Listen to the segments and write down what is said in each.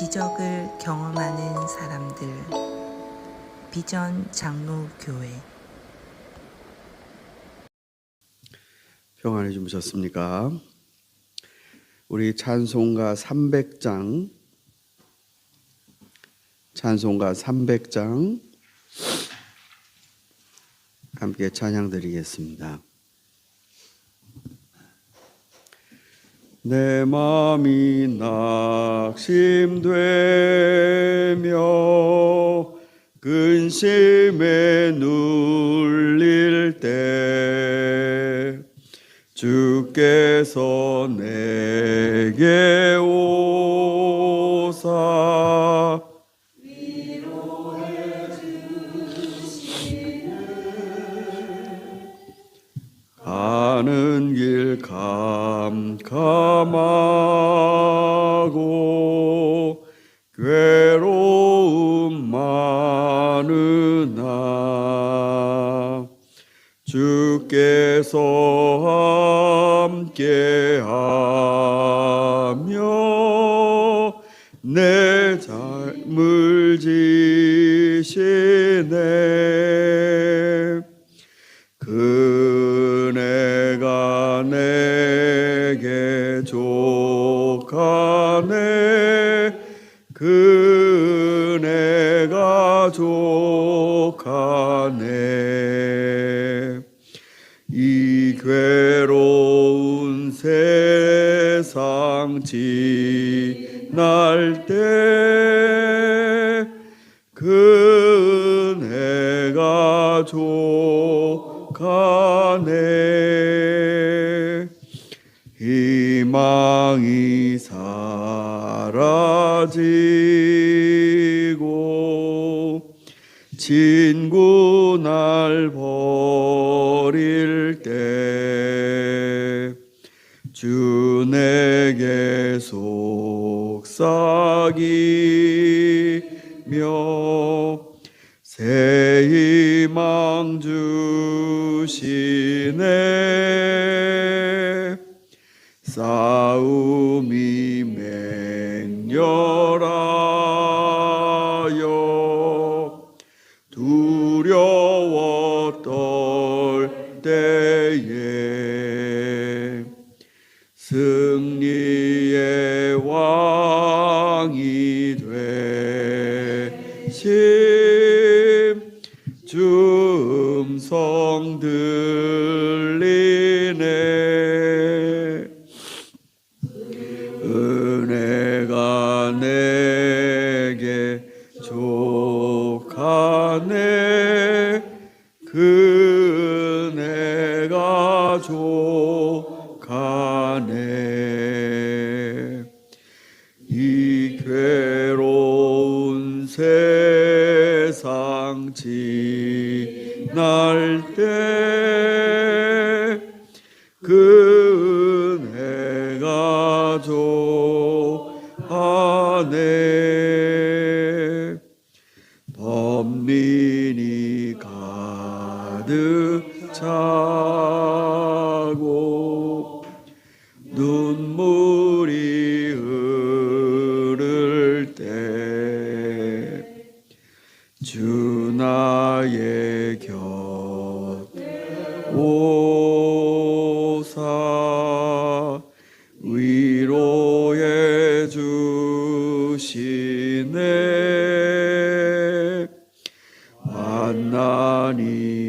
기적을 경험하는 사람들 비전 장로교회 평안히 주무셨습니까? 우리 찬송가 300장 찬송가 300장 함께 찬양 드리겠습니다. 내 마음이 낙심되며 근심에 눌릴 때 주께서 내게 오 족하네. 이 괴로운 세상 지날 때 그네가 족하네. 희망이 사라지 친구 날 버릴 때 주 내게 속삭이며 새 희망 주시네 싸움이 맹렬하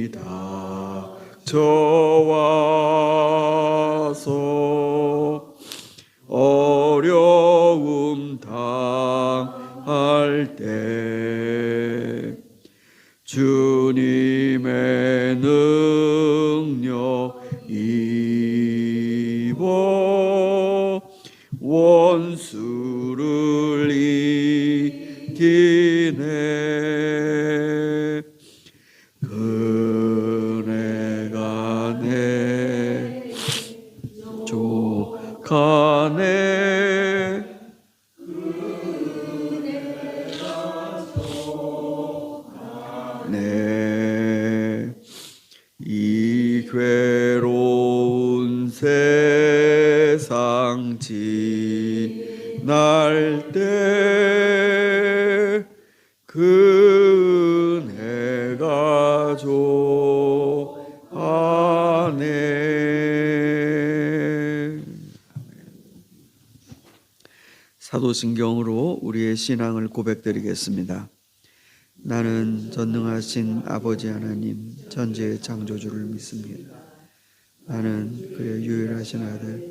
만난이 닥쳐와서 어려움 당할 때 주님의 능 땅지 날때 그네가 조 안에 사도신경으로 우리의 신앙을 고백드리겠습니다. 나는 전능하신 아버지 하나님 전지의 창조주를 믿습니다. 나는 그의 유일하신 아들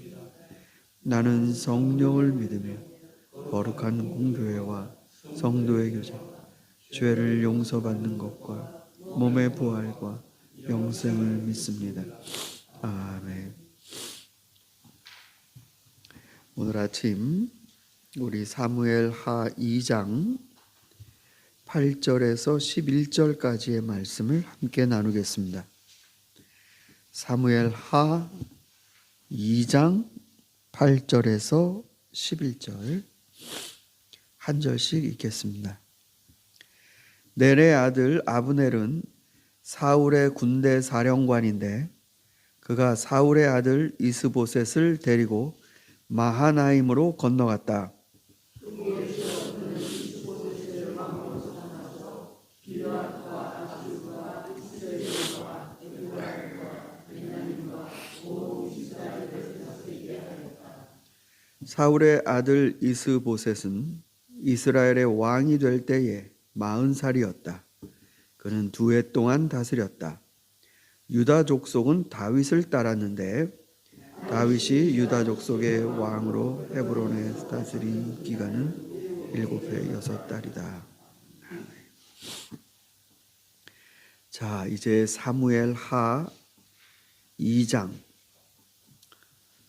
나는 성령을 믿으며 거룩한 공교회와 성도의 교제, 죄를 용서받는 것과 몸의 부활과 영생을 믿습니다. 아멘. 오늘 아침 우리 사무엘 하 2장 8절에서 11절까지의 말씀을 함께 나누겠습니다. 사무엘 하 2장 8절에서 11절 한 절씩 읽겠습니다. 넬의 아들 아브넬은 사울의 군대 사령관인데 그가 사울의 아들 이스보셋을 데리고 마하나임으로 건너갔다. 사울의 아들 이스보셋은 이스라엘의 왕이 될 때에 마흔 살이었다. 그는 두 해 동안 다스렸다. 유다 족속은 다윗을 따랐는데 다윗이 유다 족속의 왕으로 헤브론에 다스린 기간은 일곱 해 여섯 달이다. 자, 이제 사무엘 하 2장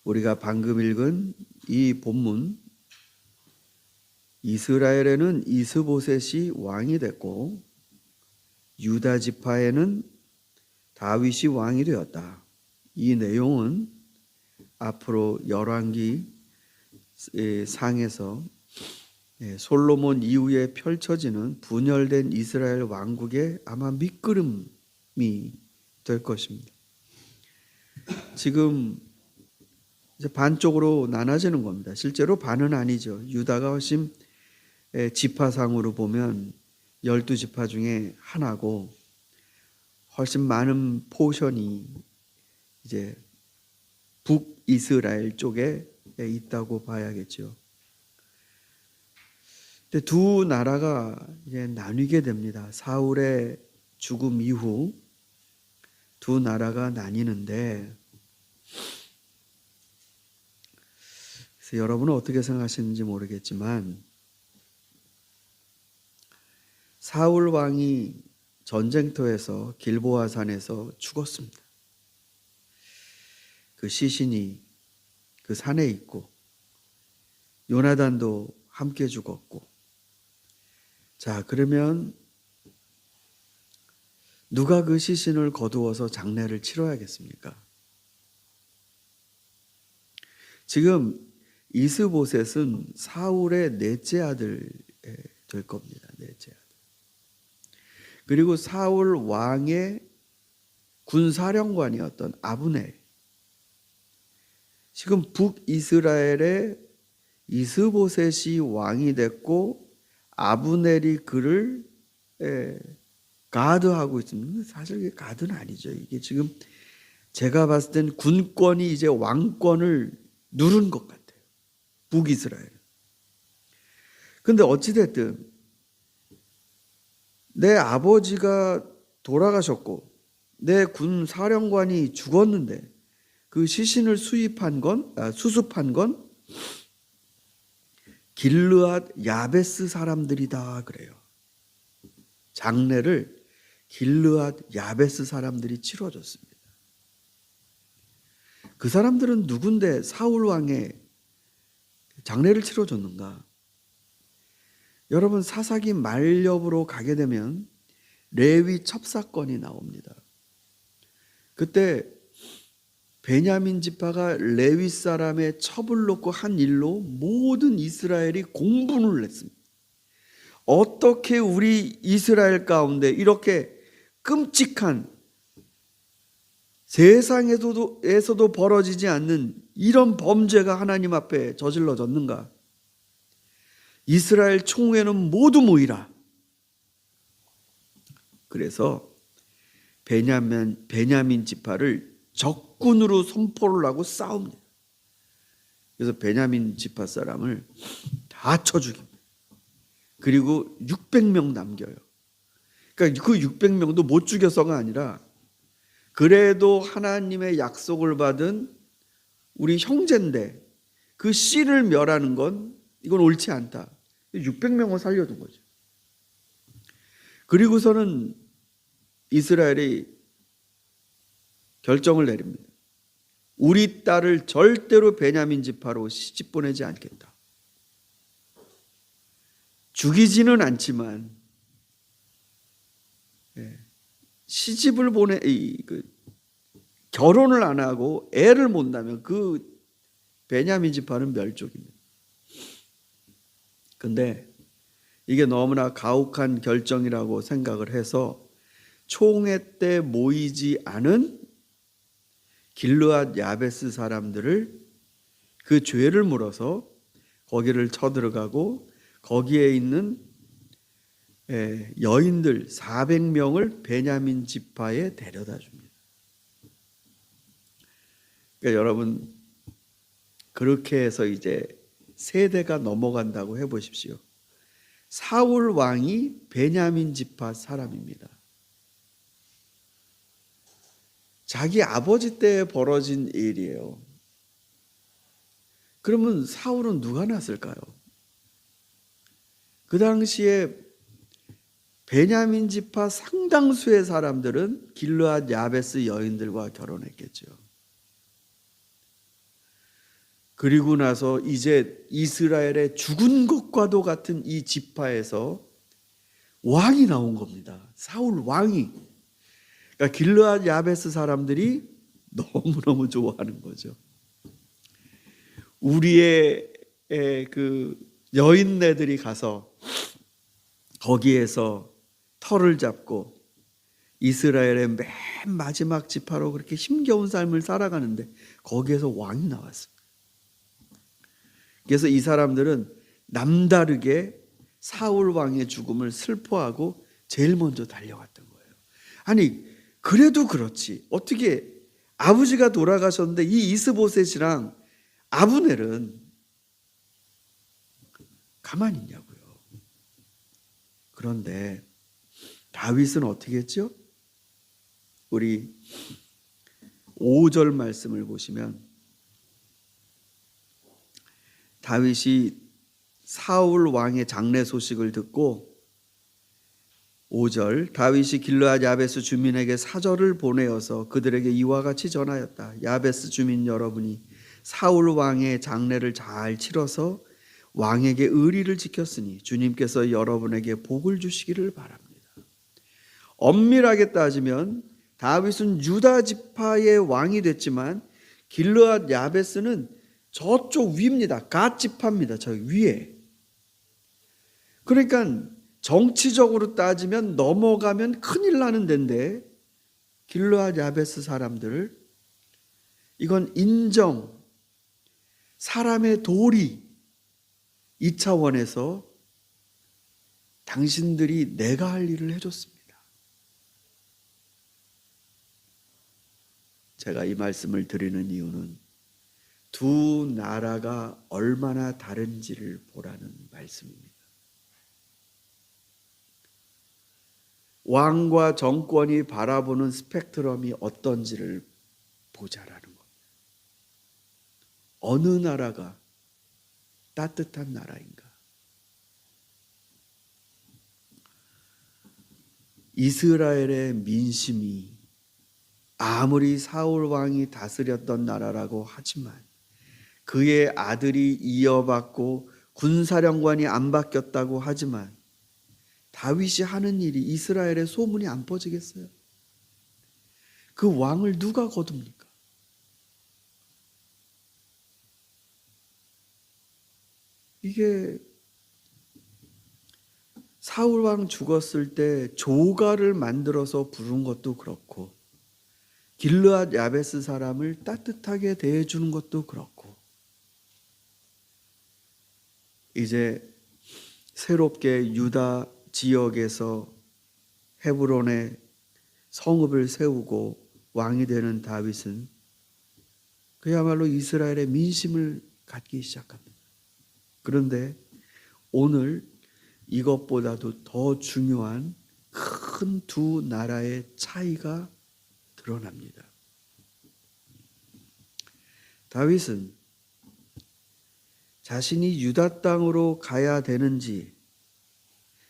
우리가 방금 읽은 이 본문 이스라엘에는 이스보셋이 왕이 됐고 유다 지파에는 다윗이 왕이 되었다. 이 내용은 앞으로 열왕기 상에서 예, 솔로몬 이후에 펼쳐지는 분열된 이스라엘 왕국의 아마 밑그림이 될 것입니다. 지금 이제 반쪽으로 나눠지는 겁니다. 실제로 반은 아니죠. 유다가 훨씬 예, 지파상으로 보면 열두 지파 중에 하나고 훨씬 많은 포션이 이제 북이스라엘 쪽에 있다고 봐야겠죠. 두 나라가 이제 나뉘게 됩니다. 사울의 죽음 이후 두 나라가 나뉘는데 그래서 여러분은 어떻게 생각하시는지 모르겠지만 사울 왕이 전쟁터에서 길보아 산에서 죽었습니다. 그 시신이 그 산에 있고 요나단도 함께 죽었고 자 그러면 누가 그 시신을 거두어서 장례를 치러야겠습니까? 지금 이스보셋은 사울의 넷째 아들 될 겁니다. 넷째 아들. 그리고 사울 왕의 군사령관이었던 아브넬. 지금 북이스라엘의 이스보셋이 왕이 됐고 아브넬이 그를 에, 가드하고 있습니다. 사실 이게 가드는 아니죠. 이게 지금 제가 봤을 땐 군권이 이제 왕권을 누른 것 같아요. 북이스라엘. 근데 어찌됐든 내 아버지가 돌아가셨고 내 군 사령관이 죽었는데 그 시신을 수입한 건 아, 수습한 건 길르앗 야베스 사람들이다 그래요. 장례를 길르앗 야베스 사람들이 치러줬습니다. 그 사람들은 누군데 사울 왕의 장례를 치러줬는가? 여러분 사사기 말렵으로 가게 되면 레위 첩사건이 나옵니다. 그때 베냐민 지파가 레위 사람의 첩을 놓고 한 일로 모든 이스라엘이 공분을 냈습니다. 어떻게 우리 이스라엘 가운데 이렇게 끔찍한 세상에서도 에서도 벌어지지 않는 이런 범죄가 하나님 앞에 저질러졌는가? 이스라엘 총회는 모두 모이라. 그래서 베냐민 베냐민 지파를 적군으로 선포를 하고 싸웁니다. 그래서 베냐민 지파 사람을 다 쳐 죽입니다. 그리고 600명 남겨요. 그러니까 그 600명도 못 죽여서가 아니라 그래도 하나님의 약속을 받은 우리 형제인데 그 씨를 멸하는 건 이건 옳지 않다. 600명을 살려둔 거죠. 그리고서는 이스라엘이 결정을 내립니다. 우리 딸을 절대로 베냐민 지파로 시집 보내지 않겠다. 죽이지는 않지만 예, 시집을 보내 이, 그, 결혼을 안 하고 애를 못 낳으면 그 베냐민 지파는 멸족입니다. 근데 이게 너무나 가혹한 결정이라고 생각을 해서 총회 때 모이지 않은 길르앗 야베스 사람들을 그 죄를 물어서 거기를 쳐들어가고 거기에 있는 예, 여인들 400명을 베냐민 지파에 데려다 줍니다. 그러니까 여러분 그렇게 해서 이제 세대가 넘어간다고 해 보십시오. 사울 왕이 베냐민 지파 사람입니다. 자기 아버지 때 벌어진 일이에요. 그러면 사울은 누가 났을까요? 그 당시에 베냐민 지파 상당수의 사람들은 길르앗 야베스 여인들과 결혼했겠죠. 그리고 나서 이제 이스라엘의 죽은 것과도 같은 이 지파에서 왕이 나온 겁니다. 사울 왕이. 그러니까 길르앗 야베스 사람들이 너무너무 좋아하는 거죠. 우리의 에, 그 여인네들이 가서 거기에서 털을 잡고 이스라엘의 맨 마지막 지파로 그렇게 힘겨운 삶을 살아가는데 거기에서 왕이 나왔어요. 그래서 이 사람들은 남다르게 사울 왕의 죽음을 슬퍼하고 제일 먼저 달려갔던 거예요. 아니 그래도 그렇지 어떻게 아버지가 돌아가셨는데 이 이스보셋이랑 아브넬은 가만히 있냐고요. 그런데 다윗은 어떻게 했죠? 우리 5절 말씀을 보시면 다윗이 사울 왕의 장례 소식을 듣고 5절 다윗이 길르앗 야베스 주민에게 사절을 보내어서 그들에게 이와 같이 전하였다. 야베스 주민 여러분이 사울 왕의 장례를 잘 치러서 왕에게 의리를 지켰으니 주님께서 여러분에게 복을 주시기를 바랍니다. 엄밀하게 따지면 다윗은 유다 지파의 왕이 됐지만 길르앗 야베스는 저쪽 위입니다. 갓 지파입니다. 저 위에. 그러니까 정치적으로 따지면 넘어가면 큰일 나는 데인데 길르앗 야베스 사람들 이건 인정 사람의 도리 이 차원에서 당신들이 내가 할 일을 해줬습니다. 제가 이 말씀을 드리는 이유는 두 나라가 얼마나 다른지를 보라는 말씀입니다. 왕과 정권이 바라보는 스펙트럼이 어떤지를 보자라는 겁니다. 어느 나라가 따뜻한 나라인가? 이스라엘의 민심이 아무리 사울 왕이 다스렸던 나라라고 하지만 그의 아들이 이어받고 군사령관이 안 바뀌었다고 하지만 다윗이 하는 일이 이스라엘의 소문이 안 퍼지겠어요? 그 왕을 누가 거둡니까? 이게 사울 왕 죽었을 때 조가를 만들어서 부른 것도 그렇고 길르앗 야베스 사람을 따뜻하게 대해 주는 것도 그렇고 이제 새롭게 유다 지역에서 헤브론에 성읍을 세우고 왕이 되는 다윗은 그야말로 이스라엘의 민심을 갖기 시작합니다. 그런데 오늘 이것보다도 더 중요한 큰 두 나라의 차이가 드러납니다. 다윗은 자신이 유다 땅으로 가야 되는지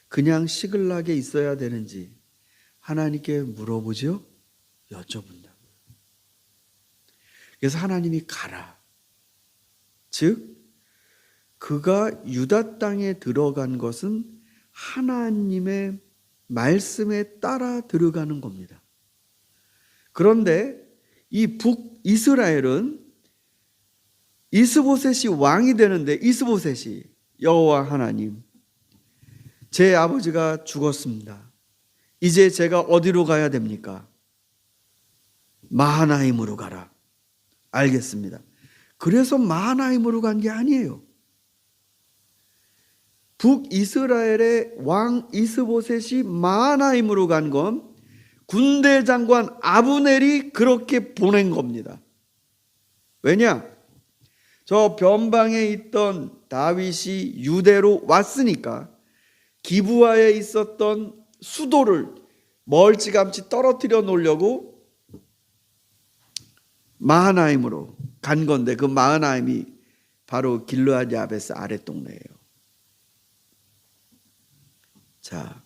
그냥 시글락에 있어야 되는지 하나님께 물어보죠. 여쭤본다. 그래서 하나님이 가라. 즉 그가 유다 땅에 들어간 것은 하나님의 말씀에 따라 들어가는 겁니다. 그런데 이 북이스라엘은 이스보셋이 왕이 되는데 이스보셋이 여호와 하나님 제 아버지가 죽었습니다. 이제 제가 어디로 가야 됩니까? 마하나임으로 가라. 알겠습니다. 그래서 마하나임으로 간 게 아니에요. 북이스라엘의 왕 이스보셋이 마하나임으로 간 건 군대 장관 아브넬이 그렇게 보낸 겁니다. 왜냐? 저 변방에 있던 다윗이 유대로 왔으니까 기부하에 있었던 수도를 멀찌감치 떨어뜨려 놓으려고 마하나임으로 간 건데 그 마하나임이 바로 길르앗 야베스 아래 동네예요. 자,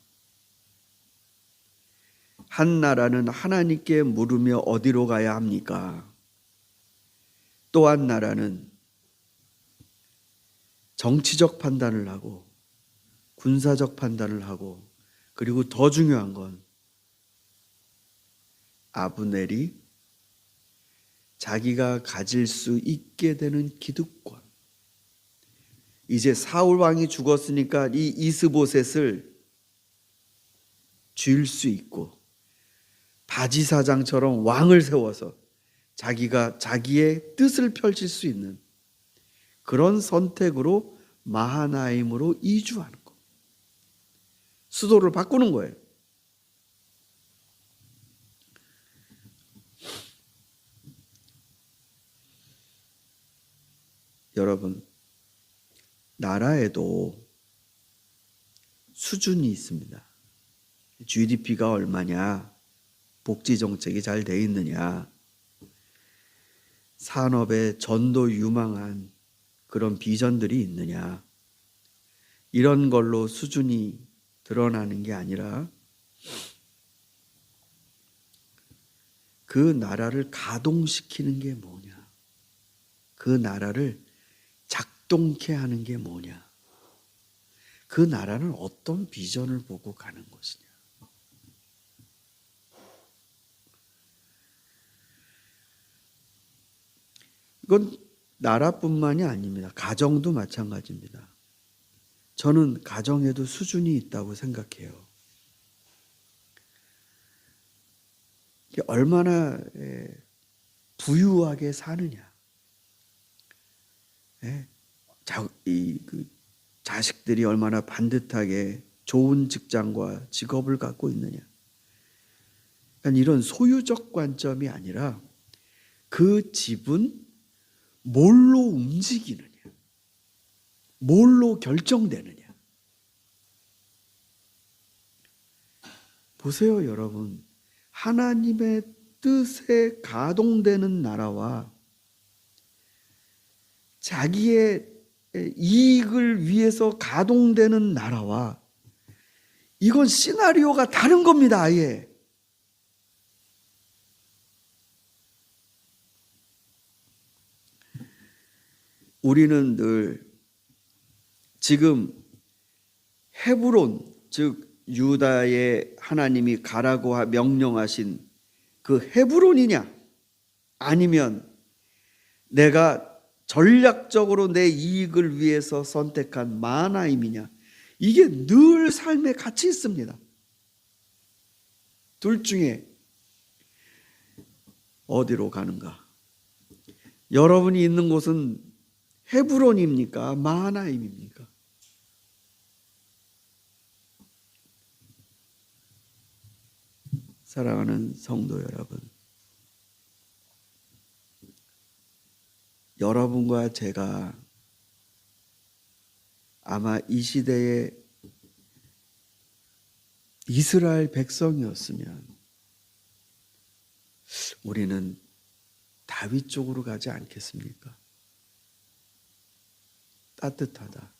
한 나라는 하나님께 물으며 어디로 가야 합니까? 또 한 나라는 정치적 판단을 하고 군사적 판단을 하고 그리고 더 중요한 건 아브넬이 자기가 가질 수 있게 되는 기득권. 이제 사울 왕이 죽었으니까 이 이스보셋을 줄수 있고 바지 사장처럼 왕을 세워서 자기가 자기의 뜻을 펼칠 수 있는 그런 선택으로 마하나임으로 이주하는 거. 수도를 바꾸는 거예요. 여러분, 나라에도 수준이 있습니다. GDP가 얼마냐, 복지 정책이 잘 돼 있느냐, 산업에 전도 유망한 그런 비전들이 있느냐, 이런 걸로 수준이 드러나는 게 아니라 그 나라를 가동시키는 게 뭐냐, 그 나라를 작동케 하는 게 뭐냐, 그 나라는 어떤 비전을 보고 가는 것이냐. 이건 나라뿐만이 아닙니다. 가정도 마찬가지입니다. 저는 가정에도 수준이 있다고 생각해요. 얼마나 에, 부유하게 사느냐. 예? 자, 이, 그 자식들이 얼마나 반듯하게 좋은 직장과 직업을 갖고 있느냐. 그러니까 이런 소유적 관점이 아니라 그 집은 뭘로 움직이느냐, 뭘로 결정되느냐. 보세요, 여러분. 하나님의 뜻에 가동되는 나라와 자기의 이익을 위해서 가동되는 나라와 이건 시나리오가 다른 겁니다, 아예. 우리는 늘 지금 헤브론 즉 유다의 하나님이 가라고 명령하신 그 헤브론이냐 아니면 내가 전략적으로 내 이익을 위해서 선택한 마나임이냐 이게 늘 삶에 같이 있습니다. 둘 중에 어디로 가는가? 여러분이 있는 곳은 헤브론입니까? 마하나임입니까? 사랑하는 성도 여러분, 여러분과 제가 아마 이 시대의 이스라엘 백성이었으면 우리는 다윗 쪽으로 가지 않겠습니까? 따뜻하다.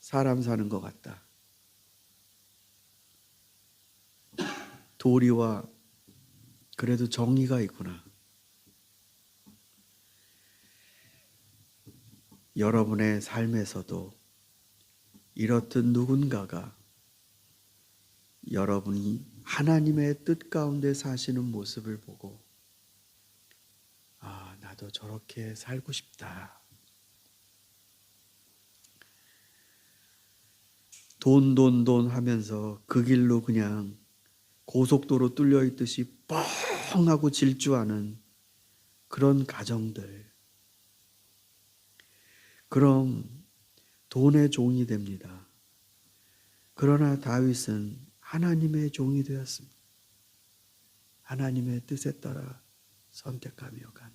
사람 사는 것 같다. 도리와 그래도 정의가 있구나. 여러분의 삶에서도 이렇듯 누군가가 여러분이 하나님의 뜻 가운데 사시는 모습을 보고 아, 나도 저렇게 살고 싶다. 돈, 돈, 돈 하면서 그 길로 그냥 고속도로 뚫려 있듯이 뻥 하고 질주하는 그런 가정들. 그럼 돈의 종이 됩니다. 그러나 다윗은 하나님의 종이 되었습니다. 하나님의 뜻에 따라 선택하며 가는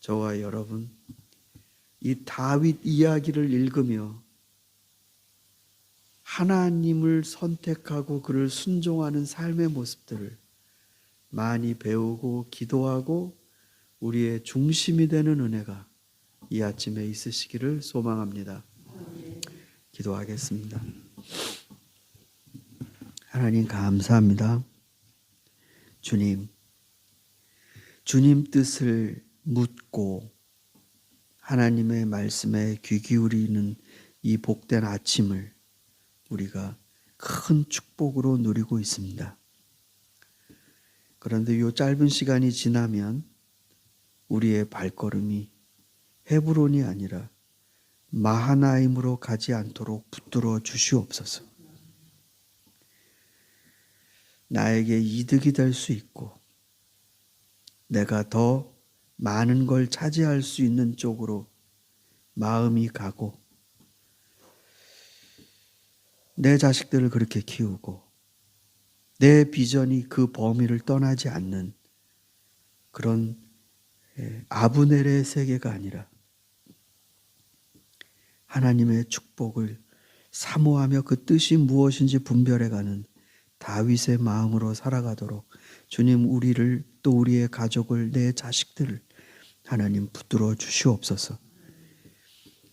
저와 여러분 이 다윗 이야기를 읽으며 하나님을 선택하고 그를 순종하는 삶의 모습들을 많이 배우고 기도하고 우리의 중심이 되는 은혜가 이 아침에 있으시기를 소망합니다. 기도하겠습니다. 하나님 감사합니다. 주님, 주님 뜻을 묻고 하나님의 말씀에 귀 기울이는 이 복된 아침을 우리가 큰 축복으로 누리고 있습니다. 그런데 이 짧은 시간이 지나면 우리의 발걸음이 헤브론이 아니라 마하나임으로 가지 않도록 붙들어 주시옵소서. 나에게 이득이 될 수 있고 내가 더 많은 걸 차지할 수 있는 쪽으로 마음이 가고 내 자식들을 그렇게 키우고 내 비전이 그 범위를 떠나지 않는 그런 예, 아브넬의 세계가 아니라 하나님의 축복을 사모하며 그 뜻이 무엇인지 분별해가는 다윗의 마음으로 살아가도록 주님 우리를 또 우리의 가족을 내 자식들을 하나님 붙들어 주시옵소서.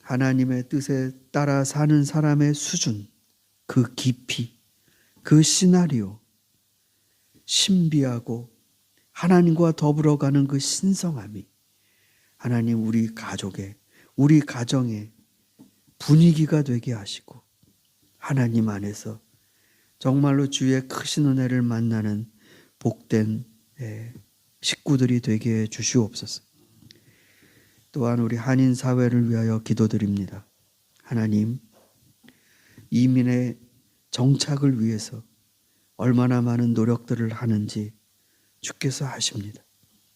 하나님의 뜻에 따라 사는 사람의 수준, 그 깊이, 그 시나리오, 신비하고 하나님과 더불어 가는 그 신성함이 하나님 우리 가족의, 우리 가정의 분위기가 되게 하시고 하나님 안에서 정말로 주의 크신 은혜를 만나는 복된 예, 식구들이 되게 해 주시옵소서. 또한 우리 한인 사회를 위하여 기도드립니다. 하나님, 이민의 정착을 위해서 얼마나 많은 노력들을 하는지 주께서 아십니다.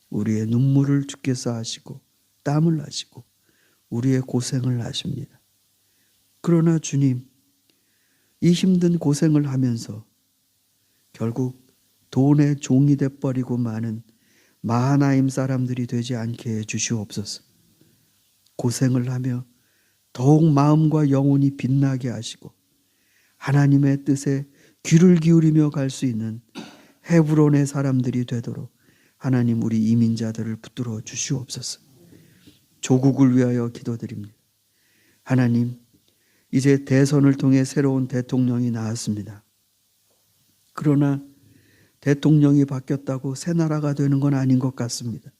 우리의 눈물을 주께서 아시고 땀을 아시고 우리의 고생을 아십니다. 그러나 주님, 이 힘든 고생을 하면서 결국 돈의 종이 돼 버리고 많은 마하나임 사람들이 되지 않게 해 주시옵소서. 고생을 하며 더욱 마음과 영혼이 빛나게 하시고 하나님의 뜻에 귀를 기울이며 갈 수 있는 헤브론의 사람들이 되도록 하나님 우리 이민자들을 붙들어 주시옵소서. 조국을 위하여 기도드립니다. 하나님 이제 대선을 통해 새로운 대통령이 나왔습니다. 그러나 대통령이 바뀌었다고 새 나라가 되는 건 아닌 것 같습니다.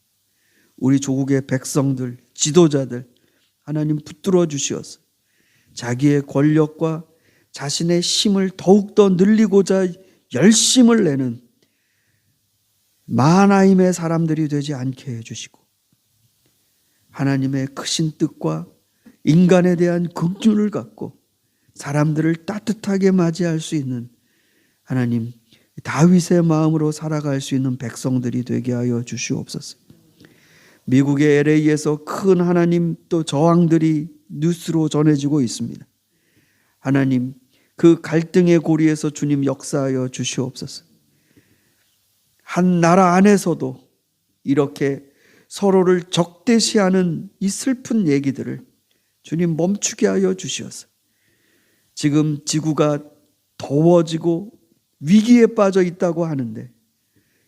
우리 조국의 백성들, 지도자들, 하나님 붙들어 주시어서 자기의 권력과 자신의 힘을 더욱더 늘리고자 열심을 내는 마하나임의 사람들이 되지 않게 해주시고 하나님의 크신 뜻과 인간에 대한 긍휼을 갖고 사람들을 따뜻하게 맞이할 수 있는 하나님 다윗의 마음으로 살아갈 수 있는 백성들이 되게 하여 주시옵소서. 미국의 LA에서 큰 하나님 또 저항들이 뉴스로 전해지고 있습니다. 하나님 그 갈등의 고리에서 주님 역사하여 주시옵소서. 한 나라 안에서도 이렇게 서로를 적대시하는 이 슬픈 얘기들을 주님 멈추게 하여 주시옵소서. 지금 지구가 더워지고 위기에 빠져 있다고 하는데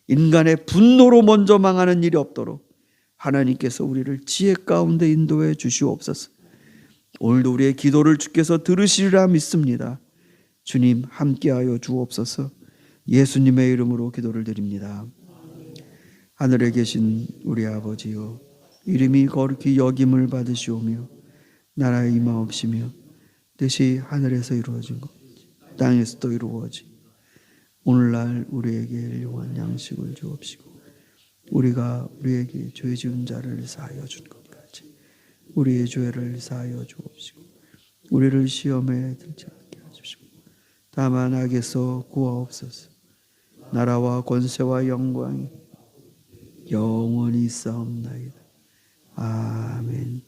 인간의 분노로 먼저 망하는 일이 없도록 하나님께서 우리를 지혜 가운데 인도해 주시옵소서. 오늘도 우리의 기도를 주께서 들으시리라 믿습니다. 주님 함께하여 주옵소서. 예수님의 이름으로 기도를 드립니다. 하늘에 계신 우리 아버지요 이름이 거룩히 여김을 받으시오며 나라의 임하옵시며 뜻이 하늘에서 이루어진 것 땅에서도 이루어지 오늘날 우리에게 일용한 양식을 주옵시고 우리가 우리에게 죄 지은 자를 사하여 준것 같이 우리의 죄를 사하여 주옵시고 우리를 시험에 들지 다만 악에서 구하옵소서. 나라와 권세와 영광이 영원히 싸움나이다. 아멘